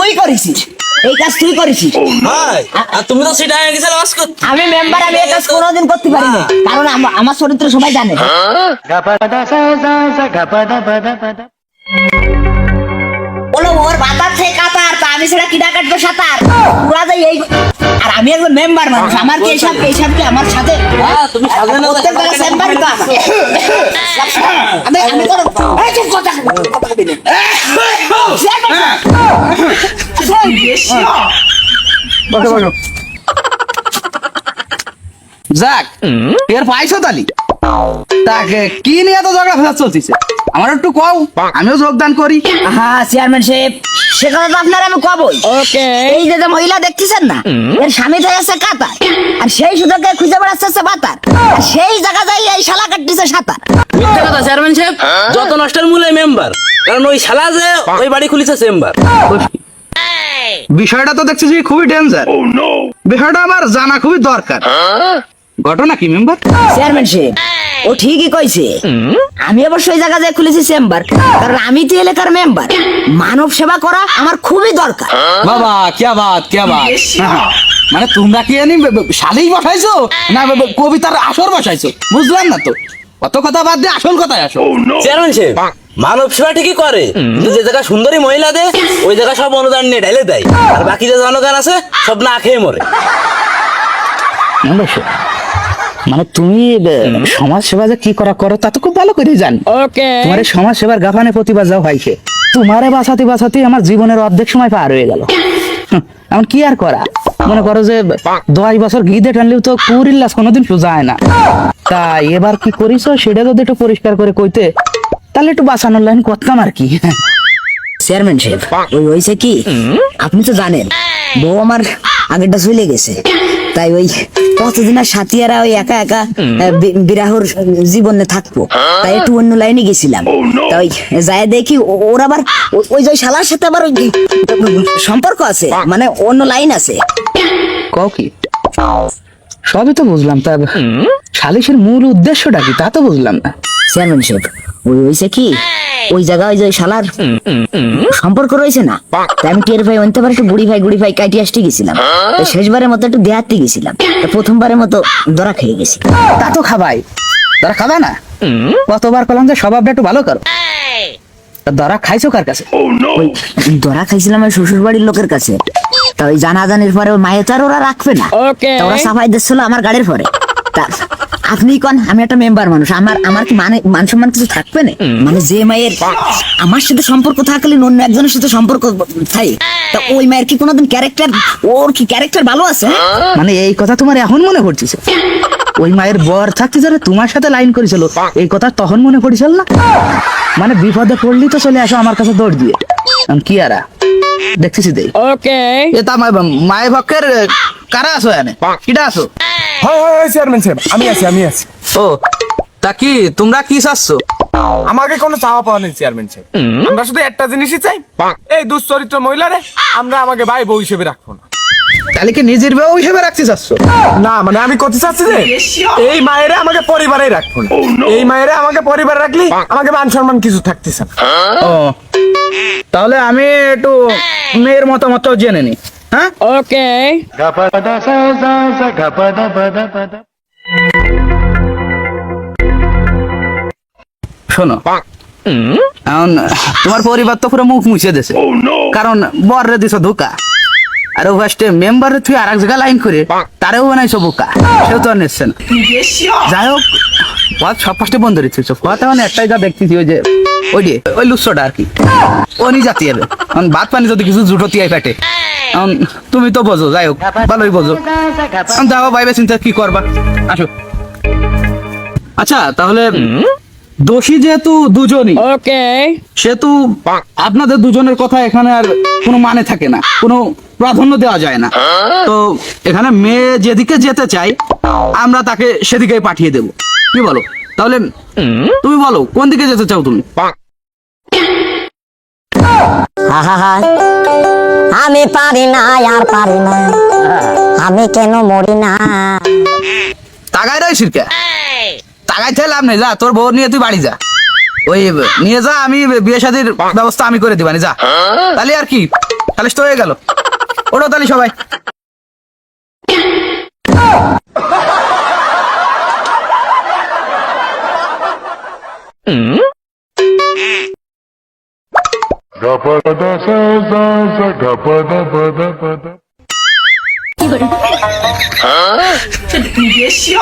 কাজ তুই করেছিস? ভাই আর তুমি তো সেটা হয়ে গেছিলে বাস করতে আমি মেম্বার আমি এই কাজ কোনোদিন করতে পারি না কারণ আমার চরিত্র সবাই জানে। বলো ওর বাতার থেকে কাতার তা আমি সেটা কিনা কাটবো সাঁতার? পুরা যাই এই আর আমি একজন মেম্বার মানুষ আমার কি এইসব এইসব কি আমার সাথে? হ্যাঁ, তুমি সাথে না প্রত্যেক বেলা চেম্বার তো আমার। আমি আমি কোনো এই চুপ কথা কথা বলবি না। যাক এর পাইছো তালি? তাকে কি নিয়ে তো ঝগড়া ফেসাদ চলতিছে আমার একটু কও আমিও যোগদান করি। হ্যাঁ চেয়ারম্যান সাহেব সে কথা তো আপনার আমি কবই। এই যে মহিলা দেখতেছেন না এর স্বামী থেকে আছে কাতার আর সেই সুযোগে খুঁজে বেড়াচ্ছে বাতার। আর সেই জায়গা যাই এই শালা কাটতেছে সাঁতার। মিথ্যা কথা চেয়ারম্যান সাহেব। যত নষ্টের মূলে মেম্বার কারণ ওই শালা যে ওই বাড়ি খুলিছে চেম্বার বিষয়টা তো দেখছি যে খুবই ডেঞ্জার বিষয়টা আমার জানা খুবই দরকার। ঘটনা কি মেম্বার চেয়ারম্যান সাহেব ও ঠিকই কইছে। আমি অবশ্যই জায়গা যায় খুলেছি চেম্বার কারণ আমি তো এলাকার মেম্বার মানব সেবা করা আমার খুবই দরকার। বাবা কে বাত কে বাত মানে তোমরা কি আনি শালেই বসাইছো? না কবিতার আসর বসাইছো? বুঝলাম না তো। অত কথা বাদ দিয়ে আসল কথায় আসো। চেয়ারম্যান সাহেব মানব সেবা ঠিকই করে কিন্তু যে জায়গা সুন্দরী মহিলা দেয় ওই জায়গা সব অনুদান নিয়ে ঢেলে দেয়। আর বাকি যে জনগণ আছে সব না খেয়ে মরে। মানে তুমি সমাজ সেবা যে কি করা করো তা তো খুব ভালো করে জানি। তোমার সমাজ সেবার গাফানে প্রতিবাদ যাও হয়েছে তোমারে বাঁচাতে বাঁচাতে আমার জীবনের অর্ধেক সময় পার হয়ে গেল। এখন কি আর করা? মনে করো যে দশ বছর ঘিদে টানলেও তো কুড়ির লাশ কোনোদিন সোজায় না। তা এবার কি করিস? সেটা যদি একটু পরিষ্কার করে কইতে তাহলে একটু বাঁচানোর লাইন করতাম আর কি। চেয়ারম্যান সাহেব ওই হয়েছে কি? আপনি তো জানেন বউ আমার আগেরটা চলে গেছে। তাই ওই কতদিন আর সাথীয়ারা ওই একা একা বিরাহর জীবনে থাকব। তাই একটু অন্য লাইনে গেছিলাম। তাই যাই দেখি ওর আবার ওই যে শালার সাথে আবার ওই সম্পর্ক আছে? মানে অন্য লাইন আছে। কও কি সবই তো বুঝলাম তা সালিশের মূল উদ্দেশ্যটা কি তা তো বুঝলাম না। চেয়ারম্যান সাহেব ওই হয়েছে কি? ওই জায়গায় ওই যে শালার সম্পর্ক রয়েছে না? তাই আমি টের ভাই অনতে একটু বুড়ি ভাই গুড়ি ভাই কাটি আসতে গেছিলাম। শেষবারের মতো একটু দেহাতে গেছিলাম। প্রথমবারের মতো ধরা খেয়ে গেছি। তা তো খাবাই। ধরা খাবা না? কতবার কলাম যে স্বভাবটা একটু ভালো করো। ধরা খাইছো কার কাছে? ওই ধরা খাইছিলাম ওই শ্বশুর বাড়ির লোকের কাছে। তা ওই জানাজানির পরে মায়ের তো আর ওরা রাখবে না। ওরা সাফাই দিচ্ছিল আমার গাড়ির পরে। তা আপনি কোন? আমি একটা মেম্বার মানুষ। আমার আমার কি মানে মান সম্মান কিছু থাকবে না? মানে যে মায়ের আমার সাথে সম্পর্ক থাকলে অন্য একজনের সাথে সম্পর্ক থাকে তা ওই মায়ের কি কোনোদিন ক্যারেক্টার ওর কি ক্যারেক্টার ভালো আছে? হ্যাঁ? মানে এই কথা তোমার এখন মনে ওই মায়ের বর থাকতে যারা তোমার সাথে লাইন করেছিল এই কথা তখন মনে পড়েছিল না? মানে বিপদে পড়লি তো চলে আসো আমার কাছে দৌড় দিয়ে। কি আরা? দেখতেছি দেই। এ তা মা- মায়ের পক্ষের কারা আছো এনে কিটা আছো? হয় হয় হয় চেয়ারম্যান সাহেব আমি আছি আমি আছি। ও তা কি তোমরা কি চাচ্ছ? আমাকে কোনো চাওয়া পাওয়া নেই চেয়ারম্যান সাহেব আমরা শুধু একটা জিনিসই চাই। এই দুশ্চরিত্র মহিলারে আমরা আমাকে ভাই বউ হিসেবে রাখব না। তাহলে কি নিজের বউ হিসেবে রাখতে চাচ্ছ? না মানে আমি করতে চাচ্ছি যে এই মায়েরে আমাকে পরিবারে রাখব না। এই মায়েরে আমাকে পরিবারে রাখলি আমাকে মান সম্মান কিছু থাকতেছে না। ও তাহলে আমি একটু মেয়ের মতামতটাও জেনে নি হ্যাঁ শোনো। এখন তোমার পরিবার তো পুরো মুখ মুছে দিছে কারণ বর দিছ ধোকা। আর ও ফার্স্টে মেম্বার তুই আর এক জায়গায় লাইন করে তারেও বানাইছো বোকা। সেও তো আর নিচ্ছে না। যাই হোক পথ সব ফার্স্টে বন্ধ রেখেছ কথা মানে একটাই যা দেখতেছি ওই যে ওই যে ওই লুচ্ছটা আর কি। ও নি জাতি যাবে এখন ভাত পানি যদি কিছু জুটো তিয়াই এখন তুমি তো বোঝো যাই হোক ভালোই বোঝো। যাও ভাইবে চিন্তা কি করবা? আসো। আচ্ছা তাহলে দোষী যেহেতু দুজনই ওকে। সেহেতু আপনাদের দুজনের কথা এখানে আর কোনো মানে থাকে না কোনো প্রাধান্য দেওয়া যায় না। তো এখানে মেয়ে যেদিকে যেতে চাই আমরা তাকে সেদিকেই পাঠিয়ে দেব। কি বলো? তাহলে তুমি বলো কোন দিকে যেতে চাও তুমি? আহা আমি পারি না আর পারি না। আমি কেন মরি না? তাগাই রয় সিরকা। তাগাই থেকে লাভ নেই যা তোর বউ নিয়ে তুই বাড়ি যা। ওই নিয়ে যা আমি বিয়ে শাদির ব্যবস্থা আমি করে দিবানি যা। তাহলে আর কি? তাহলে তো হয়ে গেল। ওটো তাহলে সবাই। Gapada 一个人这你别笑。